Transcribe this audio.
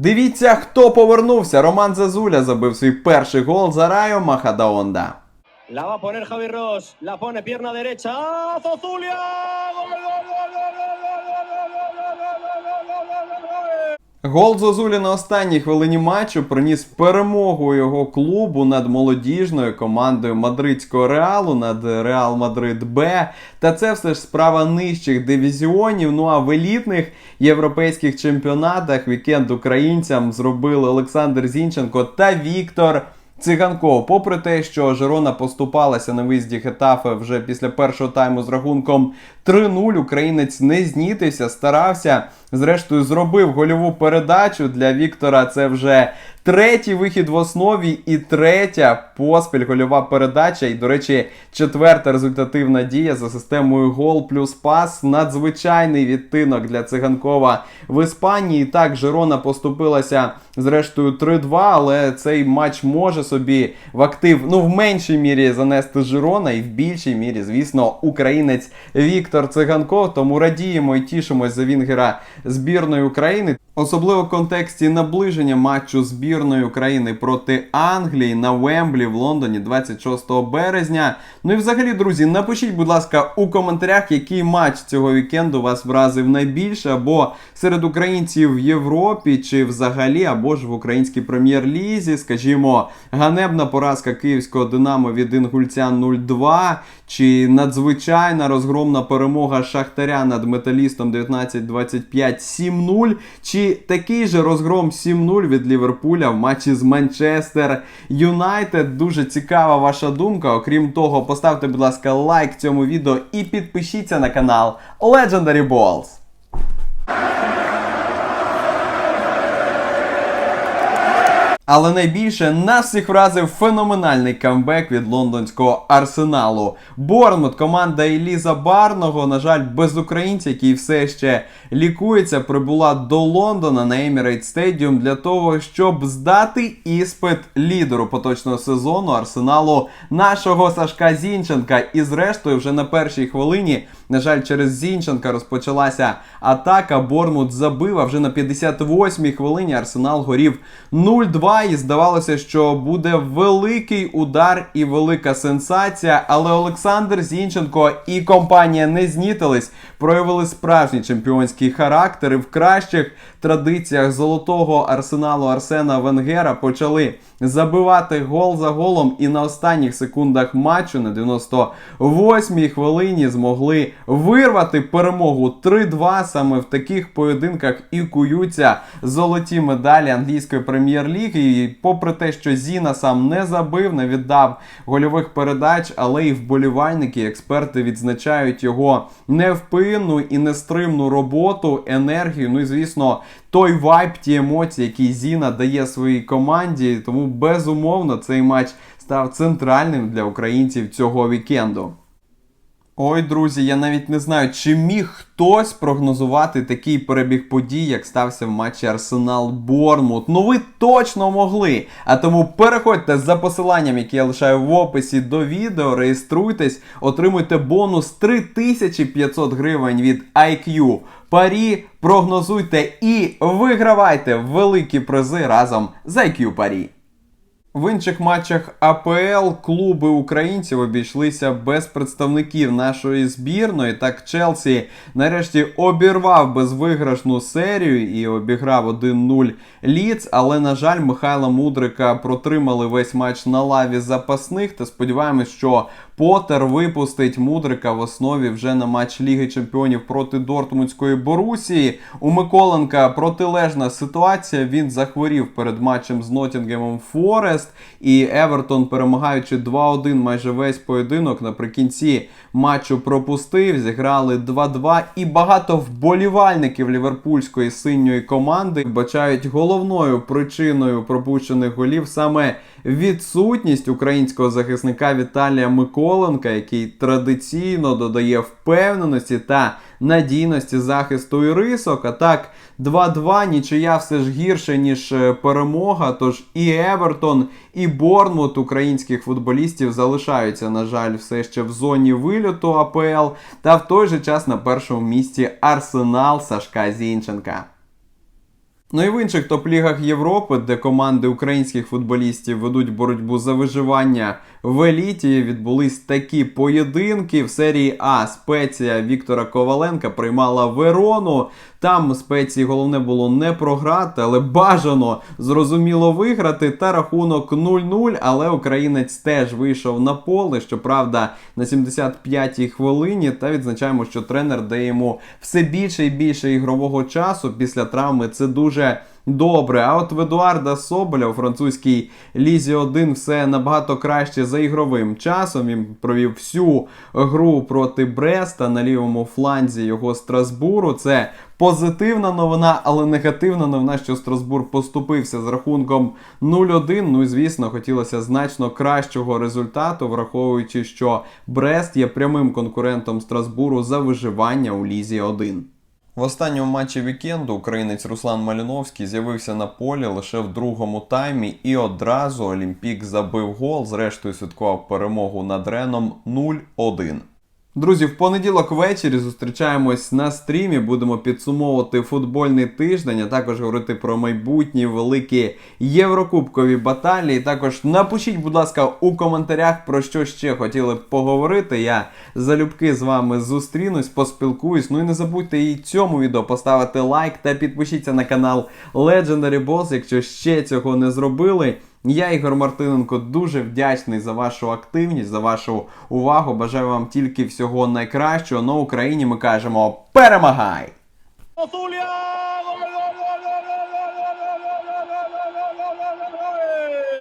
Дивіться, хто повернувся. Роман Зазуля забив свій перший гол за Райо Махадаонда. La va a poner Javi Ross, la pone pierna derecha. ¡Ah, Zozulia! ¡Gol, Гол Зозулі на останній хвилині матчу приніс перемогу його клубу над молодіжною командою мадридського реалу, над Реал Мадрид Б. Та це все ж справа нижчих дивізіонів. Ну а в елітних європейських чемпіонатах вікенд українцям зробили Олександр Зінченко та Віктор. Циганков, попри те, що Жерона поступалася на виїзді Хетафе вже після першого тайму з рахунком 3-0, українець не знітився, старався. Зрештою, зробив гольову передачу для Віктора. Це вже третій вихід в основі і третя поспіль гольова передача. І, до речі, четверта результативна дія за системою гол плюс пас. Надзвичайний відтинок для циганкова в Іспанії. Так, Жирона поступилася зрештою 3-2, але цей матч може собі в актив, ну в меншій мірі занести Жирона, і в більшій мірі, звісно, українець Віктор Циганков. Тому радіємо і тішимось за Вінгера збірної України. Особливо в контексті наближення матчу збірної України проти Англії на Вемблі в Лондоні 26 березня. Ну і взагалі, друзі, напишіть, будь ласка, у коментарях, який матч цього вікенду вас вразив найбільше, або серед українців в Європі, чи взагалі, або ж в українській прем'єр-лізі, скажімо, ганебна поразка київського Динамо від Інгульця 0-2, чи надзвичайна розгромна перемога Шахтаря над металістом 19-25 7-0, чи такий же розгром 7-0 від Ліверпуля в матчі з Манчестер Юнайтед. Дуже цікава ваша думка. Окрім того, поставте, будь ласка, лайк цьому відео і підпишіться на канал Legendary Balls. Але найбільше нас всіх вразив феноменальний камбек від лондонського арсеналу. Борнмут, команда Еліза Барного, на жаль, без українця, який все ще лікується, прибула до Лондона на Emirates Stadium для того, щоб здати іспит лідеру поточного сезону арсеналу нашого Сашка Зінченка. І зрештою, вже на першій хвилині, на жаль, через Зінченка розпочалася атака. Борнмут забив, а вже на 58-й хвилині арсенал горів 0-2. І здавалося, що буде великий удар і велика сенсація. Але Олександр Зінченко і компанія не знітились, проявили справжній чемпіонський характер і в кращих традиціях золотого арсеналу Арсена Венгера почали забивати гол за голом. І на останніх секундах матчу на 98-й хвилині змогли вирвати перемогу 3-2. Саме в таких поєдинках і куються золоті медалі англійської прем'єр-ліги. Попри те, що Зіна сам не забив, не віддав гольових передач, але і вболівальники, експерти відзначають його невпинну і нестримну роботу, енергію. Ну і звісно, той вайб, ті емоції, які Зіна дає своїй команді. Тому безумовно цей матч став центральним для українців цього вікенду. Ой, друзі, я навіть не знаю, чи міг хтось прогнозувати такий перебіг подій, як стався в матчі Арсенал Борнмут. Ну ви точно могли. А тому переходьте за посиланням, яке я лишаю в описі до відео, реєструйтесь, отримуйте бонус 3500 гривень від IQ. Парі, прогнозуйте і вигравайте великі призи разом з IQ Парі. В інших матчах АПЛ клуби українців обійшлися без представників нашої збірної. Так Челсі нарешті обірвав безвиграшну серію і обіграв 1-0 Ліц. Але, на жаль, Михайла Мудрика протримали весь матч на лаві запасних. Та сподіваємось, що Потер випустить Мудрика в основі вже на матч Ліги Чемпіонів проти Дортмундської Борусії. У Миколенка протилежна ситуація. Він захворів перед матчем з Ноттінгемом Форест. І Евертон, перемагаючи 2-1 майже весь поєдинок, наприкінці матчу пропустив. Зіграли 2-2. І багато вболівальників ліверпульської синьої команди бачають головною причиною пропущених голів саме відсутність українського захисника Віталія Миколенка, який традиційно додає впевненості та надійності захисту і рисок. А так, 2-2, нічия все ж гірше, ніж е, перемога. Тож і Евертон, і Борнмут українських футболістів залишаються, на жаль, все ще в зоні вильоту АПЛ. Та в той же час на першому місці Арсенал Сашка Зінченка. Ну і в інших топ-лігах Європи, де команди українських футболістів ведуть боротьбу за виживання в еліті, відбулись такі поєдинки. В серії А спеція Віктора Коваленка приймала Верону. Там спеції головне було не програти, але бажано зрозуміло виграти. Та рахунок 0-0. Але українець теж вийшов на поле. Щоправда, на 75-й хвилині. Та відзначаємо, що тренер дає йому все більше і більше ігрового часу після травми. Це дуже добре. А от в Едуарда Соболя у французькій лізі 1 все набагато краще за ігровим часом. Він провів всю гру проти Бреста на лівому фланзі його Страсбуру. Це позитивна новина, але негативна новина, що Страсбур поступився з рахунком 0-1. Ну і звісно, хотілося значно кращого результату, враховуючи, що Брест є прямим конкурентом Страсбуру за виживання у лізі 1. В останньому матчі вікенду українець Руслан Маліновський з'явився на полі лише в другому таймі, і одразу Олімпік забив гол. Зрештою святкував перемогу над Реном 0-1. Друзі, в понеділок ввечері зустрічаємось на стрімі. Будемо підсумовувати футбольний тиждень, а також говорити про майбутні великі єврокубкові баталії. Також напишіть, будь ласка, у коментарях про що ще хотіли б поговорити. Я залюбки з вами зустрінусь, поспілкуюсь. Ну і не забудьте і цьому відео поставити лайк та підпишіться на канал Legendary Boss, якщо ще цього не зробили. Я, Ігор Мартиненко, дуже вдячний за вашу активність, за вашу увагу. Бажаю вам тільки всього найкращого. На Україні ми кажемо перемагай!